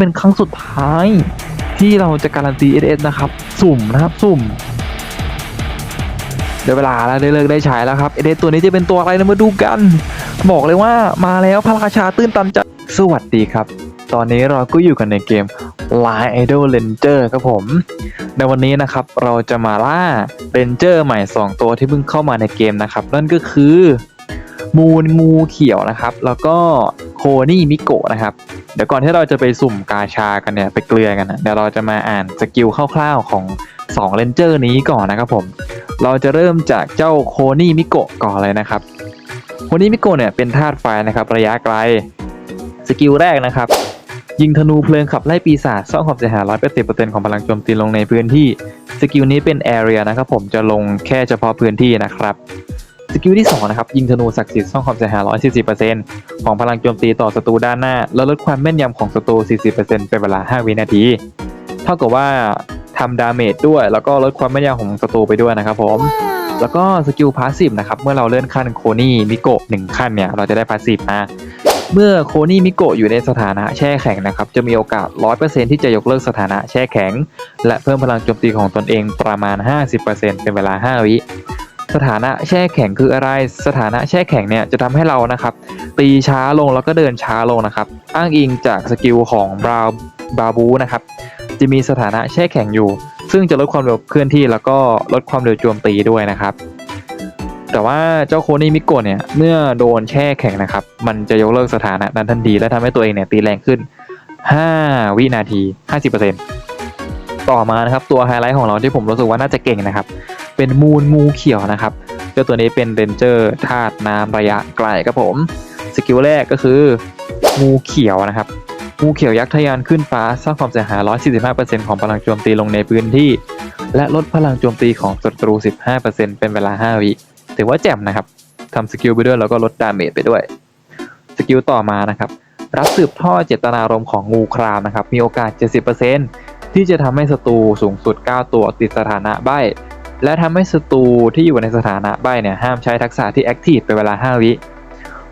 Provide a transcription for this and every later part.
เป็นครั้งสุดท้ายที่เราจะการันตี SS นะครับ สุ่มนะครับสุ่มเดี๋ยวเวลาแล้วได้เลิกได้ใช้แล้วครับ SS ตัวนี้จะเป็นตัวอะไรนะมาดูกัน บอกเลยว่ามาแล้วพระราชาตื้นตันใจสวัสดีครับ ตอนนี้เราก็อยู่กันในเกม Line Idol Ranger ครับผม ในวันนี้นะครับเราจะมาล่าเรนเจอร์ใหม่ 2 ตัวที่เพิ่งเข้ามาในเกมนะครับ นั่นก็คือ มูนงูเขียวนะครับ แล้วก็โคนี่มิโกะนะครับ เดี๋ยวก่อนที่เราจะไปสุ่มกาชากันเนี่ยไปเกลือกันนะเดี๋ยวเราจะมาอ่านสกิลคร่าวๆของ2เรนเจอร์นี้ก่อนนะครับผม เราจะเริ่มจากเจ้าโคนี่มิโกะก่อนเลยนะครับโคนี่มิโกะเนี่ยเป็นธาตุไฟนะครับระยะไกล สกิลแรกนะครับ ยิงธนูเพลิงขับไล่ปีศาจสร้างความเสียหาย180%ของพลังโจมตีลงในพื้นที่ สกิลนี้เป็น area นะครับผมจะลงแค่เฉพาะพื้นที่นะครับ สกิลที่2นะครับยิงธนูศักดิ์สิทธิ์สร้างความเสียหาย140%ของพลังโจมตีต่อศัตรูด้านหน้า แล้วลดความแม่นยำของศัตรู 40%เป็นเวลา 5 วินาที เท่ากับว่าทำดาเมจด้วย แล้วก็ลดความแม่นยำของศัตรูไปด้วยนะครับผมแล้วก็สกิลพาสซีฟนะครับเมื่อเราเลื่อนขั้นโคนี่มิโกะหนึ่งขั้นเนี่ยเราจะได้พาสซีฟมาเมื่อโคนี่มิโกะอยู่ในสถานะแช่แข็งนะครับจะมีโอกาส 100%ที่จะยกเลิกสถานะแช่แข็ง และเพิ่มพลังโจมตีของตนเองประมาณ 50%เป็นเวลา 5 วิ สถานะแช่แข็งคืออะไร สถานะแช่แข็งเนี่ยจะทำให้เรานะครับ ตีช้าลงแล้วก็เดินช้าลงนะครับ อ้างอิงจากสกิลของบราวบาบูนะครับ จะมีสถานะแช่แข็งอยู่ ซึ่งจะลดความเร็วเคลื่อนที่แล้วก็ลดความเร็วโจมตีด้วยนะครับ แต่ว่าเจ้าโคนี่มิโกะเนี่ยเมื่อโดนแช่แข็งนะครับ มันจะยกเลิกสถานะนั้นทันทีและทำให้ตัวเองเนี่ยตีแรงขึ้น 5 วินาที 50%ต่อมานะครับตัวไฮไลท์ของเราที่ผมรู้สึกว่าน่าจะเก่งนะครับ เป็นมูนงูเขียวนะครับ เจ้าตัวนี้เป็นเรนเจอร์ธาตุน้ำระยะไกลครับผม สกิลแรกก็คืองูเขียวนะครับ งูเขียวยักษ์ทะยานขึ้นฟ้าสร้างความเสียหาย 145%ของพลังโจมตีลงในพื้นที่ และลดพลังโจมตีของศัตรู 15%เป็นเวลา 5 วิ ถือว่าแจ่มนะครับทำสกิลไปด้วยแล้วก็ลดดาเมจไปด้วย สกิลต่อมานะครับ รับสืบท่อเจตนารมณ์ของงูครามนะครับ มีโอกาส 70%ที่จะทำให้ศัตรูสูงสุด 9 ตัวติดสถานะใบ และทำให้ศัตรูที่อยู่ในสถานะใบเนี่ยห้ามใช้ทักษะที่แอคทีฟเป็นเวลา 5 วิ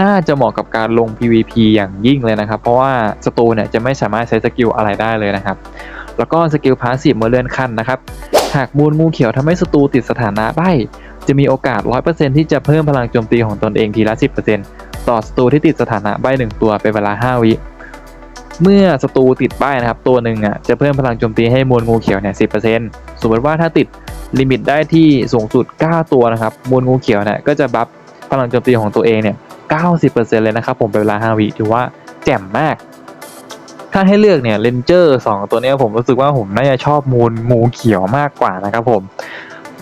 น่าจะเหมาะกับการลง PVP อย่างยิ่งเลยนะครับ เพราะว่าศัตรูเนี่ยจะไม่สามารถใช้สกิลอะไรได้เลยนะครับ แล้วก็สกิลพาสซีฟเมื่อเลื่อนขั้นนะครับ หากมูลงูเขียวทำให้ศัตรูติดสถานะใบจะมีโอกาส 100%ที่จะเพิ่มพลังโจมตีของตนเองทีละ 10%ต่อศัตรูที่ติดสถานะใบหนึ่งตัวเป็นเวลา 5 วิ เมื่อศัตรูติดใบนะครับ ตัวหนึ่งอะจะเพิ่มพลังโจมตีให้มูลงูเขียวเนี่ย 10% สมมติว่าถ้าติดลิมิตได้ที่สูงสุด 9 ตัวนะครับมูลงูเขียวเนี่ยก็จะบัฟพลังโจมตีของตัวเองเนี่ย 90%เลยนะครับผมเป็นเวลา5วิถือว่าแจ่มมาก ถ้าให้เลือกเนี่ยเลนเจอร์สองตัวนี้ผมรู้สึกว่าผมน่าจะชอบมูลงูเขียวมากกว่านะครับผม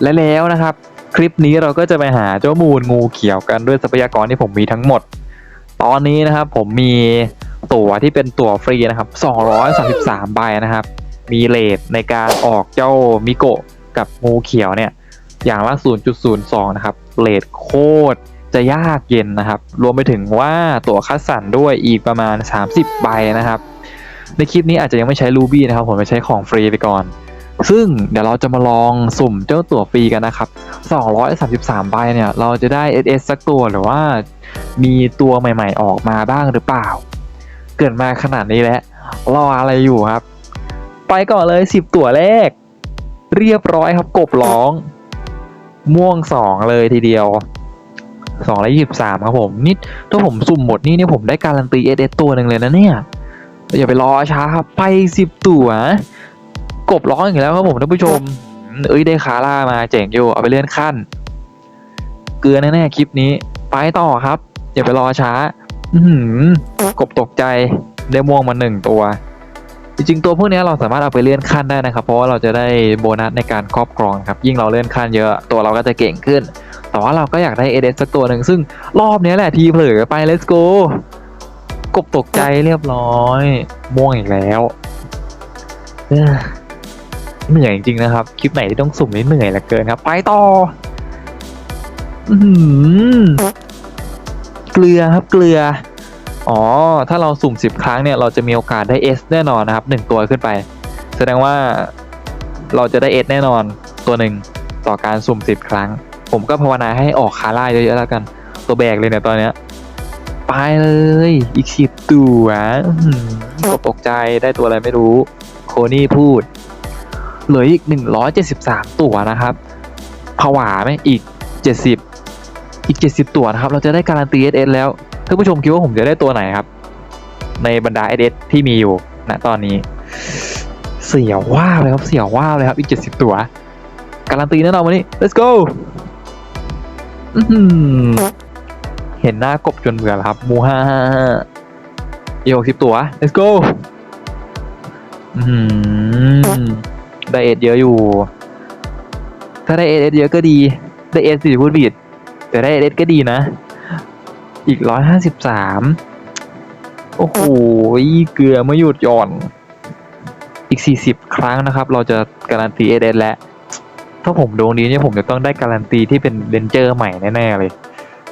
และแล้วนะครับ คลิปนี้เราก็จะไปหาเจ้ามูลงูเขียวกันด้วยทรัพยากรที่ผมมีทั้งหมด ตอนนี้นะครับผมมีตั๋วที่เป็นตั๋วฟรีนะครับ 233 ใบนะครับ มีเลทในการออกเจ้ามิโกะกับงูเขียวเนี่ยอย่างละ 0.02 นะครับเลทโคตรจะยากเย็นนะครับ รวมไปถึงว่าตั๋วคัดสรรด้วยอีกประมาณ 30 ใบนะครับ ในคลิปนี้อาจจะยังไม่ใช้รูบี้นะครับ ผมไปใช้ของฟรีไปก่อน ซึ่งเดี๋ยวเราจะมาลองสุ่มเจ้าตั๋วฟรีกันนะครับ 233 ใบเนี่ย เราจะได้ SS สักตัวหรือว่ามีตัวใหม่ๆออกมาบ้างหรือเปล่า เกิดมาขนาดนี้แล้วรออะไรอยู่ครับ ไปก่อนเลย10ตั๋วแรก เรียบร้อยครับกบร้อง ม่วง2เลยทีเดียว2และ23ครับผมนี่ถ้าผมสุ่มหมดนี่เนี่ยผมได้การันตี SS ตัวหนึ่งเลยนะเนี่ยอย่าไปรอช้าครับไป10ตั๋วกบร้องอีกแล้วครับผมท่านผู้ชม เอ้ยได้คาร่ามาเจ๋งอยู่เอาไปเลื่อนขั้น เกลือแน่ๆคลิปนี้ ไปต่อครับ อย่าไปรอช้า อืกบตกใจได้ม่วงมาหนึ่งตัว จริงๆตัวพวกนี้เราสามารถเอาไปเลื่อนขั้นได้นะครับ เพราะว่าเราจะได้โบนัสในการครอบครองครับ ยิ่งเราเลื่อนขั้นเยอะตัวเราก็จะเก่งขึ้น แต่ว่าเราก็อยากได้เอเดสักตัวหนึ่งซึ่งรอบนี้แหละทีเผลอไป let's go กบตกใจเรียบร้อย ม่วงอีกแล้วเหนื่อยจริงๆนะครับ คลิปไหนที่ต้องสุ่มนี่เหนื่อยเหลือเกินครับ ไปต่ออเกลือครับเกลือ อ๋อ ถ้าเราสุ่ม 10 ครั้งเนี่ย เราจะมีโอกาสได้ S แน่นอนนะครับ 1 ตัวขึ้นไป แสดงว่าเราจะได้ S แน่นอนตัวหนึ่งต่อการสุ่ม 10 ครั้ง ผมก็ภาวนาให้ออกคาร่าเยอะๆแล้วกัน ตัวแบกเลยเนี่ยตอนเนี้ยไปเลย อีกสิบตัวตกตกใจได้ตัวอะไรไม่รู้ โคนี่พูด เหลืออีก 173 ตัวนะครับผวาไหมอีก 70 อีก 70 ตัวนะครับ เราจะได้การันตี SS แล้ว ท่านผู้ชมคิดว่าผมจะได้ตัวไหนครับ ในบรรดา SS ที่มีอยู่ณตอนนี้ เสียวว่าบเลยครับเสียวว่าบเลยครับ อีก70ตัว การันตีแน่นอนวันนี้ let's go เห็นหน้ากบจนเบื่อแล้วครับมูฮ่าอีกหกสิบตัว let's go อือหือได้เอ็ดเยอะอยู่ ถ้าได้เอ็ดเยอะก็ดีได้เอ็ดสิพูดผิดแต่ได้เอ็ดก็ดีนะ อีกร้อยห้าสิบสามโอ้โหเกลือไม่หยุดหย่อน อีกสี่สิบครั้งนะครับ เราจะการันตีเอ็ดนแล้ว ถ้าผมดวงดีเนี่ยผมจะต้องได้การันตีที่เป็นเรนเจอร์ใหม่แน่ๆเลย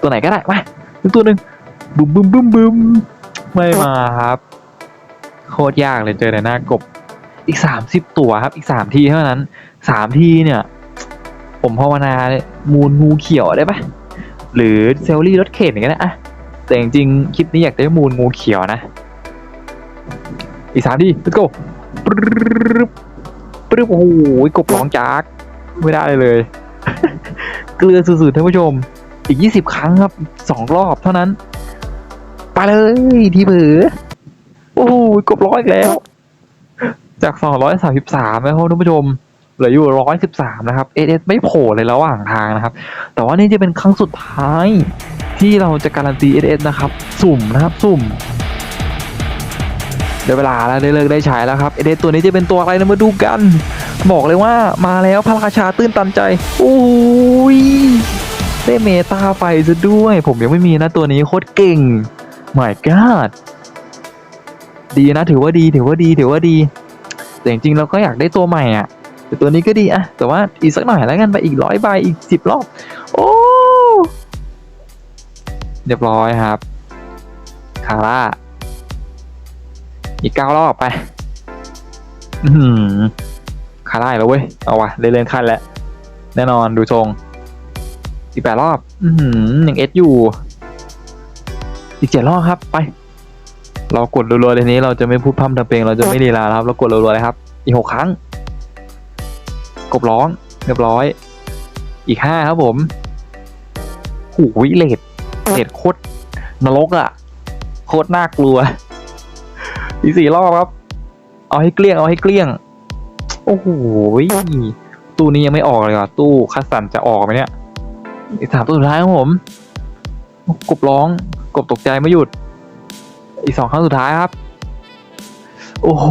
ตัวไหนก็ได้มาตัวหนึ่งบึมบึมบึมบึมไม่มาครับ โคตรยากเลยเจอแต่หน้ากบ อีกสามสิบตัวครับ อีกสามทีเท่านั้นสามทีเนี่ย ผมภาวนาเนี่ยมูลงูเขียวได้ปะ หรือเซลลี่รถเข็นอย่างเงี้ยนะอะแต่จริงๆคลิปนี้อยากได้มูลงูเขียวนะ อีกสามที let's go ปรึ๊บปรึ๊บโอ้โหกบร้องจากไม่ได้เลย เกลือสุดๆท่านผู้ชม อีก20ครั้งครับสองรอบเท่านั้น ไปเลยทีเผือโอ้โหกบร้อยอีกแล้ว จาก233นะครับท่านผู้ชม เหลืออยู่113นะครับเอสไม่โผล่เลยระหว่างทางนะครับ แต่ว่านี่จะเป็นครั้งสุดท้ายที่เราจะการันตี SS นะครับ สุ่มนะครับสุ่มได้เวลาแล้วได้เลิกได้ใช้แล้วครับ SS ตัวนี้จะเป็นตัวอะไรนะมาดูกัน บอกเลยว่ามาแล้วพระราชาตื้นตันใจโอ้ยได้เมตาไฟซะด้วย ผมยังไม่มีนะตัวนี้โคตรเก่ง my god ดีนะถือว่าดีถือว่าดีถือว่าดี แต่จริงๆเราก็อยากได้ตัวใหม่อะ แต่ตัวนี้ก็ดีอะแต่ว่าอีกสักหน่อยแล้วกันไปอีกร้อยใบอีกสิบรอบ โอ้เรียบร้อยครับคาร่าอีกเก้ารอบไปอือหือคาร่าแล้วเว้ย เอาวะเล่นๆขั้นแล้ว แน่นอนดูทรงอีกแปดรอบ อือหือยังเอสอยู่ อีกเจ็ดรอบครับไป เรากดรัวๆเลยนี้ เราจะไม่พูดพร่ำทำเพลง เราจะไม่ลีลาครับ เรากดรัวๆเลยครับ อีกหกครั้ง กบร้องเรียบร้อย อีกห้าครับผมหูวิเลดเลดโคตรนรกอะโคตรน่ากลัว อีสี่รอบครับ เอาให้เกลี้ยง เอาให้เกลี้ยง โอ้โหตู้นี้ยังไม่ออกเลยว่ะ ตู้คัสสันจะออกไหมเนี่ยอีกสามตัวสุดท้ายครับผม กบร้อง กบตกใจไม่หยุด อีกสองครั้งสุดท้ายครับ โอ้โห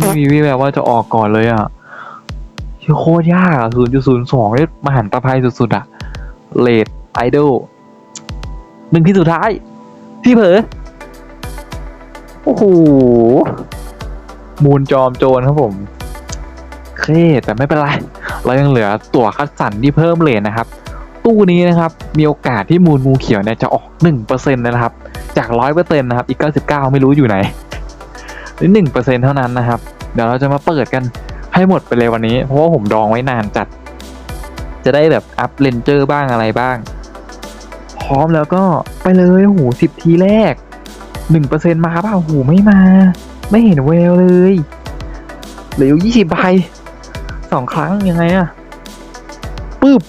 ไม่มีวี่แววว่าจะออกก่อนเลยอะ ชื่อโคตรยากอะศูนย์จุดศูนย์สองนี่มหันตภัยสุดๆอะเลดไอดอลหนึ่งที่สุดท้ายพี่เผลอโอ้โหมูลจอมโจรครับผมเคแต่ไม่เป็นไร เรายังเหลือตั๋วคัดสรรที่เพิ่มเลนนะครับ ตู้นี้นะครับ มีโอกาสที่มูลงูเขียวเนี่ยจะออกหนึ่งเปอร์เซ็นต์นะครับ จากร้อยเปอร์เซ็นต์นะครับอีกเก้าสิบเก้าไม่รู้อยู่ไหนหนึ่งเปอร์เซ็นต์เท่านั้นนะครับ เดี๋ยวเราจะมาเปิดกัน ให้หมดไปเลยวันนี้ เพราะว่าผมดองไว้นานจัด จะได้แบบอัพเลนเจอร์บ้างอะไรบ้าง พร้อมแล้วก็ไปเลยโอ้โหสิบทีแรกหนึ่งเปอร์เซ็นต์มาป่าโอ้โหไม่มา ไม่เห็นแววเลยเหลืออยู่ยี่สิบใบสองครั้งยังไงอะปึ๊บ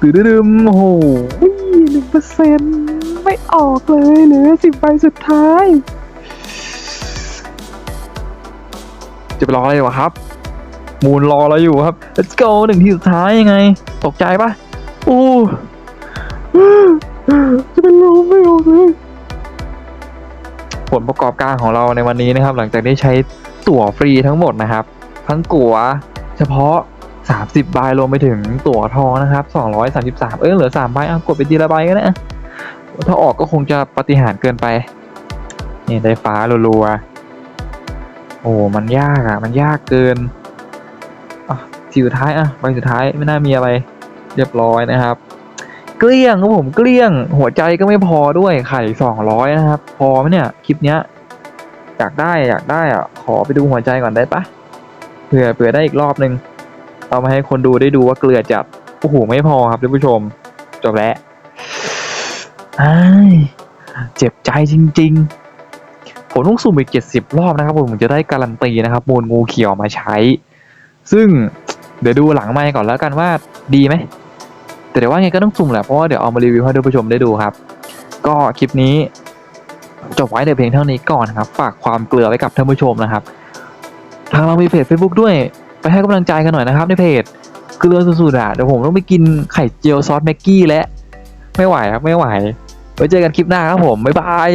ตื่นดึมโอ้โหหนึ่งเปอร์เซ็นต์ไม่ออกเลยเหลือสิบใบสุดท้าย จะไปรออะไรวะครับ มูลรอเราอยู่ครับ let's go หนึ่งที่สุดท้ายยังไง ตกใจปะโอ้จะเป็นลมไม่ออกเลยผลประกอบการของเราในวันนี้นะครับ หลังจากได้ใช้ตั๋วฟรีทั้งหมดนะครับ ทั้งตั๋วเฉพาะ 30 ใบรวมไปถึงตั๋วทองนะครับ 233 เออเหลือ 3 ใบอะกดไปทีละใบก็ได้อะถ้าออกก็คงจะปฏิหารเกินไป นี่ได้ฟ้ารัวๆ โอ้มันยากอะมันยากเกินอะทีสุดท้ายอะใบสุดท้ายไม่น่ามีอะไร เรียบร้อยนะครับ เกลี้ยงครับผมเกลี้ยง หัวใจก็ไม่พอด้วยไข่สองร้อยนะครับ พอไหมเนี่ยคลิปเนี้ยอยากได้อยากได้อะขอไปดูหัวใจก่อนได้ปะเผื่อเผื่อได้อีกรอบนึงเอามาให้คนดูได้ดูว่าเกลือจัดโอ้โหไม่พอครับท่านผู้ชม จบแล้วเจ็บใจจริง ๆ ผมต้องสุ่มอีกเจ็ดสิบรอบนะครับผมจะได้การันตีนะครับมูลงูเขียวมาใช้ ซึ่งเดี๋ยวดูหลังไมค์ก่อนแล้วกันว่าดีไหม แต่เดี๋ยวว่าไงก็ต้องสุ่มแหละเพราะว่าเดี๋ยวเอามารีวิวให้ท่านผู้ชมได้ดูครับ ก็คลิปนี้จบไว้แต่เพียงเท่านี้ก่อนครับ ฝากความเกลือไว้กับท่านผู้ชมนะครับ ทางเรามีเพจ Facebook ด้วย ไปให้กำลังใจกันหน่อยนะครับ ในเพจเกลือสุดๆอะเดี๋ยวผมต้องไปกินไข่เจียวซอสแม็กกี้แล้วไม่ไหวครับไม่ไหวไว้เจอกันคลิปหน้าครับผมบ๊ายบาย